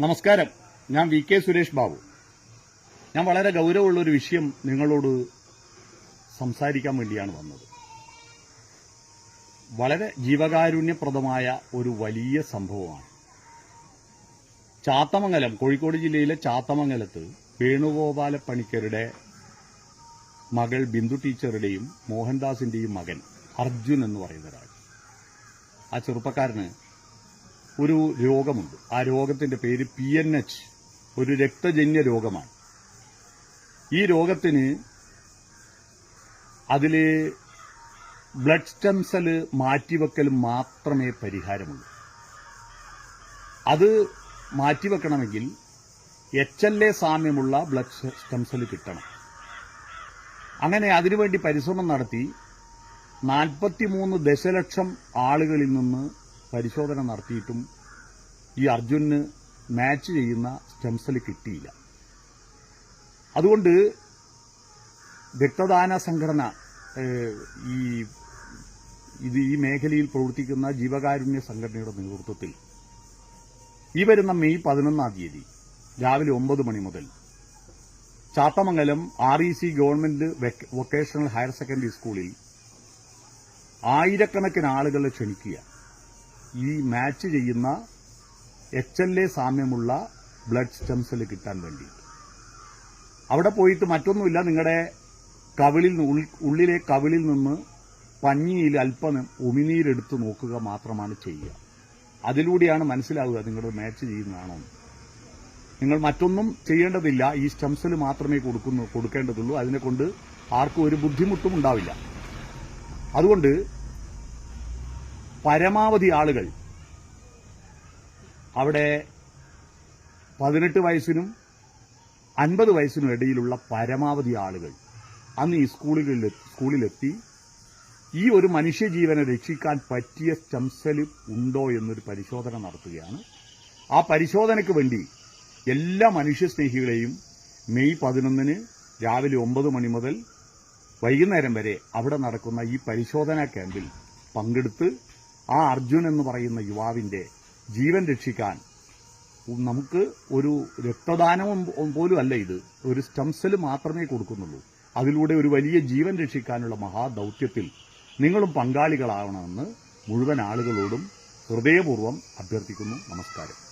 നമസ്കാരം. ഞാൻ V K Suresh Babu. ഞാൻ വളരെ ഗൗരവമുള്ള ഒരു വിഷയം നിങ്ങളോട് സംസാരിക്കാൻ വേണ്ടിയാണ് വന്നത്. വളരെ ജീവകാരുണ്യപ്രദമായ ഒരു വലിയ സംഭവമാണ്. ചാത്തമംഗലം കോഴിക്കോട് ജില്ലയിലെ ചാത്തമംഗലത്ത് വേണുഗോപാല പണിക്കരുടെ മകൾ ബിന്ദു ടീച്ചറുടെയും മോഹൻദാസിന്റെയും മകൻ അർജുൻ എന്ന് പറയുന്ന ഒരാൾ. ആ ചെറുപ്പക്കാരന് ഒരു രോഗമുണ്ട്. ആ രോഗത്തിന്റെ പേര് പി എൻ എച്ച് ഒരു രക്തജന്യ രോഗമാണ്. ഈ രോഗത്തിന് അതിൽ ബ്ലഡ് സ്റ്റെം സെൽ മാറ്റിവെക്കൽ മാത്രമേ പരിഹാരമുള്ളൂ. അത് മാറ്റിവെക്കണമെങ്കിൽ എച്ച് എൽ എ സാമ്യമുള്ള ബ്ലഡ് സ്റ്റെം സെൽ കിട്ടണം. അങ്ങനെ അതിനുവേണ്ടി പരിശ്രമം നടത്തി നാൽപ്പത്തിമൂന്ന് ദശലക്ഷം ആളുകളിൽ നിന്ന് പരിശോധന നടത്തിയിട്ടും ഈ അർജുന് മാച്ച് ചെയ്യുന്ന സ്റ്റെംസൽ കിട്ടിയില്ല. അതുകൊണ്ട് രക്തദാന സംഘടന ഈ ഇത് ഈ മേഖലയിൽ പ്രവർത്തിക്കുന്ന ജീവകാരുണ്യ സംഘടനയുടെ നേതൃത്വത്തിൽ ഈ വരുന്ന മെയ് പതിനൊന്നാം തീയതി രാവിലെ ഒമ്പത് മണി മുതൽ Chathamangalam R E C government vocational higher secondary സ്കൂളിൽ ആയിരക്കണക്കിന് ആളുകളെ ക്ഷണിക്കുക ഈ മാച്ച് ചെയ്യുന്ന എച്ച് എൽ എ സാമ്യമുള്ള ബ്ലഡ് സ്റ്റെംസൽ കിട്ടാൻ വേണ്ടി. അവിടെ പോയിട്ട് മറ്റൊന്നുമില്ല. നിങ്ങളുടെ കവിളിൽ ഉള്ളിലെ കവിളിൽ നിന്ന് പഞ്ഞിയിൽ അല്പം ഉമിനീരെടുത്ത് നോക്കുക മാത്രമാണ് ചെയ്യുക. അതിലൂടെയാണ് മനസ്സിലാവുക നിങ്ങളുടെ മാച്ച് ചെയ്യുന്നതാണോ. നിങ്ങൾ മറ്റൊന്നും ചെയ്യേണ്ടതില്ല. ഈ സ്റ്റെംസൽ മാത്രമേ കൊടുക്കുന്നു കൊടുക്കേണ്ടതുള്ളൂ. അതിനെ കൊണ്ട് ആർക്കും ഒരു ബുദ്ധിമുട്ടും ഉണ്ടാവില്ല. അതുകൊണ്ട് പരമാവധി ആളുകൾ. അവിടെ പതിനെട്ട് വയസ്സിനും അൻപത് വയസ്സിനും ഇടയിലുള്ള പരമാവധി ആളുകൾ. അന്ന് ഈ സ്കൂളുകളിൽ സ്കൂളിലെത്തി. ഈ ഒരു മനുഷ്യജീവനെ രക്ഷിക്കാൻ പറ്റിയ സ്റ്റംസൽ ഉണ്ടോ എന്നൊരു പരിശോധന നടത്തുകയാണ്. ആ പരിശോധനയ്ക്ക് വേണ്ടി എല്ലാ മനുഷ്യസ്നേഹികളെയും മെയ് പതിനൊന്നിന് രാവിലെ ഒമ്പത് മണി മുതൽ വൈകുന്നേരം വരെ അവിടെ നടക്കുന്ന ഈ പരിശോധനാ ക്യാമ്പിൽ പങ്കെടുത്ത് ആ അർജുൻ എന്ന് പറയുന്ന യുവാവിന്റെ ജീവൻ രക്ഷിക്കാൻ നമുക്ക് ഒരു രക്തദാനം പോലും അല്ല ഇത്. ഒരു സ്റ്റംസൽ മാത്രമേ കൊടുക്കുന്നുള്ളൂ. അതിലൂടെ ഒരു വലിയ ജീവൻ രക്ഷിക്കാനുള്ള മഹാദൌത്യത്തിൽ നിങ്ങളും പങ്കാളികളാവണമെന്ന് മുഴുവൻ ആളുകളോടും ഹൃദയപൂർവം അഭ്യർത്ഥിക്കുന്നു. നമസ്കാരം.